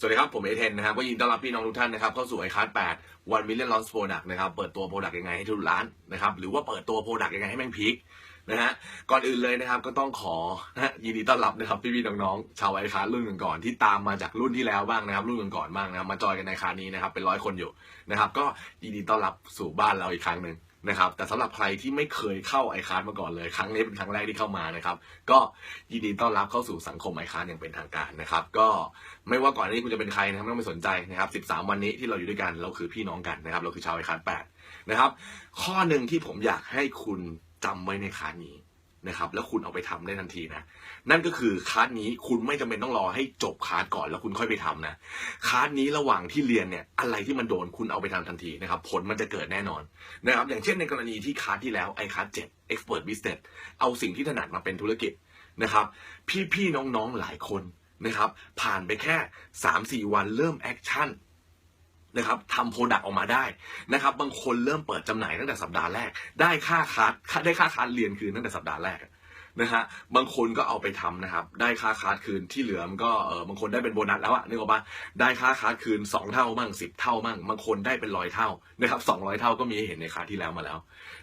สวัสดีครับ ผมเอเทนนะครับ ก็ยินดีต้อนรับพี่น้องทุกท่านนะครับเข้าสู่ไอคัส8 1 million launch product นะครับเปิดตัว product ยังไงให้ทุกร้านนะครับหรือว่าเปิดตัว product ยังไงให้แม่งพีคนะฮะก่อนอื่นเลยนะครับก็ต้องขอนะยินดีต้อนรับนะครับพี่ๆน้องๆชาวไอคัสรุ่นก่อนๆที่ตามมาจากรุ่นที่แล้วบ้างนะครับ รุ่นก่อนๆบ้างนะครับมาจอยกันในคานี้นะครับเป็นร้อยคนอยู่นะครับก็ยินดีต้อนรับสู่บ้านเราอีกครั้งหนึ่ง นะครับแต่สำหรับใครที่ไม่เคยเข้าไอคาร์มาก่อนเลยครั้งนี้เป็นครั้งแรกที่เข้ามานะครับก็ยินดีต้อนรับเข้าสู่สังคมไอคาร์อย่างเป็นทางการนะครับก็ไม่ว่าก่อนนี้คุณจะเป็นใครนะครับไม่ต้องไปสนใจนะครับ13 วันนี้ที่เราอยู่ด้วยกันเราคือพี่น้องกันนะครับเราคือชาวไอคานแปดนะครับข้อหนึ่งที่ผมอยากให้คุณจำไว้ในคานนี้ นะครับแล้วคุณเอาไปทำได้ทันทีนะนั่นก็คือคลาสนี้คุณไม่จำเป็นต้องรอให้จบคลาสก่อนแล้วคุณค่อยไปทำนะคลาสนี้ระหว่างที่เรียนเนี่ยอะไรที่มันโดนคุณเอาไปทำทันทีนะครับผลมันจะเกิดแน่นอนนะครับอย่างเช่นในกรณีที่คลาสที่แล้วไอคลาสเจ็ด expert business เอาสิ่งที่ถนัดมาเป็นธุรกิจนะครับพี่ๆน้องๆหลายคนนะครับผ่านไปแค่ 3-4 วันเริ่มแอคชั่น นะครับทำโปรดักต์ออกมาได้นะครับ บางคนเริ่มเปิดจำหน่ายตั้งแต่สัปดาห์แรก ได้ค่าคัดได้ค่าคัดเรียนคืนตั้งแต่สัปดาห์แรก นะฮะบางคนก็เอาไปทำนะครับ ได้ค่าคัสคืนที่เหลือมันก็เออบางคนได้เป็นโบนัสแล้วอะนึกออกปะได้ค่าคัสคืน 2 เท่ามั่ง10 เท่ามั่งบางคนได้เป็นร้อยเท่านะครับ200 เท่าก็มีเห็นในคาที่แล้วมาแล้ว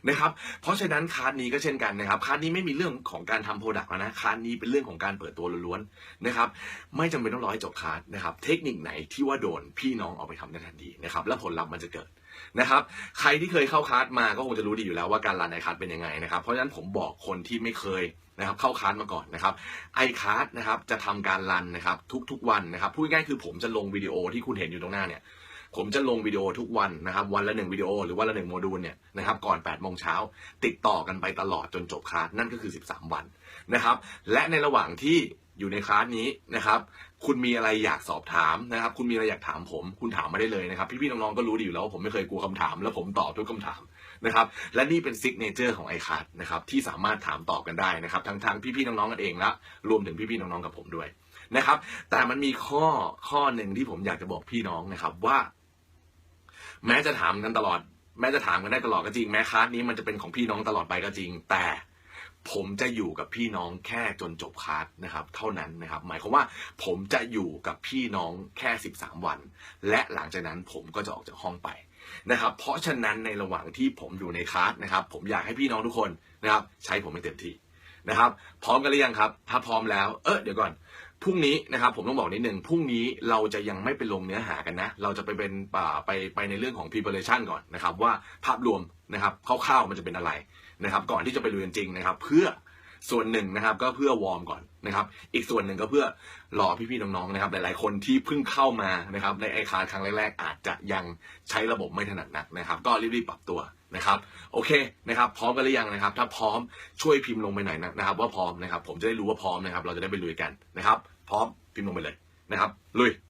นะครับเพราะฉะนั้นคาสนี้ก็เช่นกันนะครับคาสนี้ไม่มีเรื่องของการทำโปรดักต์แล้วนะคาสนี้เป็นเรื่องของการเปิดตัวล้วนๆนะครับไม่จำเป็นต้องรอให้จบคลาสนะครับเทคนิคไหนที่ว่าโดนพี่น้องเอาไปทำได้ทันทีนะครับและผลลัพธ์มันจะเกิดนะครับใครที่เคยเข้าคลาสมาก็คงจะรู้ดีอยู่แล้วว่าการรันไอคลาสเป็นยังไงนะครับเพราะฉะนั้นผมบอกคนที่ไม่เคยนะครับเข้าคาร์ดมาก่อนนะครับไอคาร์ดนะครับจะทำการรันนะครับทุกๆวันนะครับพูดง่ายๆคือผมจะลงวิดีโอที่คุณเห็นอยู่ตรงหน้าเนี่ยผมจะลงวิดีโอทุกวันนะครับวันละหนึ่งวิดีโอหรือวันละหนึ่งโมดูลเนี่ยนะครับก่อน8โมงเช้าติดต่อกันไปตลอดจนจบคลาสนั่นก็คือ 13 วันนะครับและในระหว่างที่ อยู่ในคลาสนี้นะครับ คุณมีอะไรอยากสอบถามนะครับ คุณมีอะไรอยากถามผม คุณถามมาได้เลยนะครับ พี่ๆน้องๆก็รู้ดีอยู่แล้วว่าผมไม่เคยกลัวคำถาม แล้วผมตอบทุกคำถามนะครับ และนี่เป็นซิกเนเจอร์ของไอคัสนะครับที่สามารถถามตอบกันได้นะครับ ทั้งทางพี่ๆน้องๆกันเองและรวมถึงพี่ๆน้องๆกับผมด้วยนะครับ แต่มันมีข้อข้อหนึ่งที่ผมอยากจะบอกพี่น้องนะครับว่า แม้จะถามกันตลอด แม้จะถามกันได้ตลอดก็จริง แม้คลาสนี้มันจะเป็นของพี่น้องตลอดไปก็จริง แต่ ผมจะอยู่กับพี่น้องแค่จนจบคลาสนะครับเท่านั้นนะครับ หมายความว่าผมจะอยู่กับพี่น้องแค่ 13 วัน และหลังจากนั้นผมก็จะออกจากห้องไปนะครับ เพราะฉะนั้นในระหว่างที่ผมอยู่ในคลาสนะครับ ผมอยากให้พี่น้องทุกคนนะครับ ใช้ผมให้เต็มที่นะครับ พร้อมกันหรือยังครับ ถ้าพร้อมแล้วเออเดี๋ยวก่อนพรุ่งนี้นะครับผมต้องบอกนิดหนึ่งพรุ่งนี้เราจะยังไม่ไปลงเนื้อหากันนะ เราจะไปเป็นป่าไปไปในเรื่องของ preparation ก่อนนะครับ ว่าภาพรวมนะครับคร่าวๆมันจะเป็นอะไร นะครับก่อนที่จะไปลุยจริงนะครับ เพื่อส่วนหนึ่งนะครับก็เพื่อวอร์มก่อนนะครับ อีกส่วนหนึ่งก็เพื่อรอพี่ๆน้องๆนะครับ หลายๆคนที่เพิ่งเข้ามานะครับในไอคาครั้งแรกๆอาจจะยังใช้ระบบไม่ถนัดนักนะครับ ก็รีบๆปรับตัวนะครับ โอเคนะครับ พร้อมกันหรือยังนะครับ ถ้าพร้อมช่วยพิมพ์ลงไปหน่อยนะครับ ว่าพร้อมนะครับ ผมจะได้รู้ว่าพร้อมนะครับ เราจะได้ไปลุยกันนะครับ พร้อมพิมพ์ลงไปเลยนะครับลุย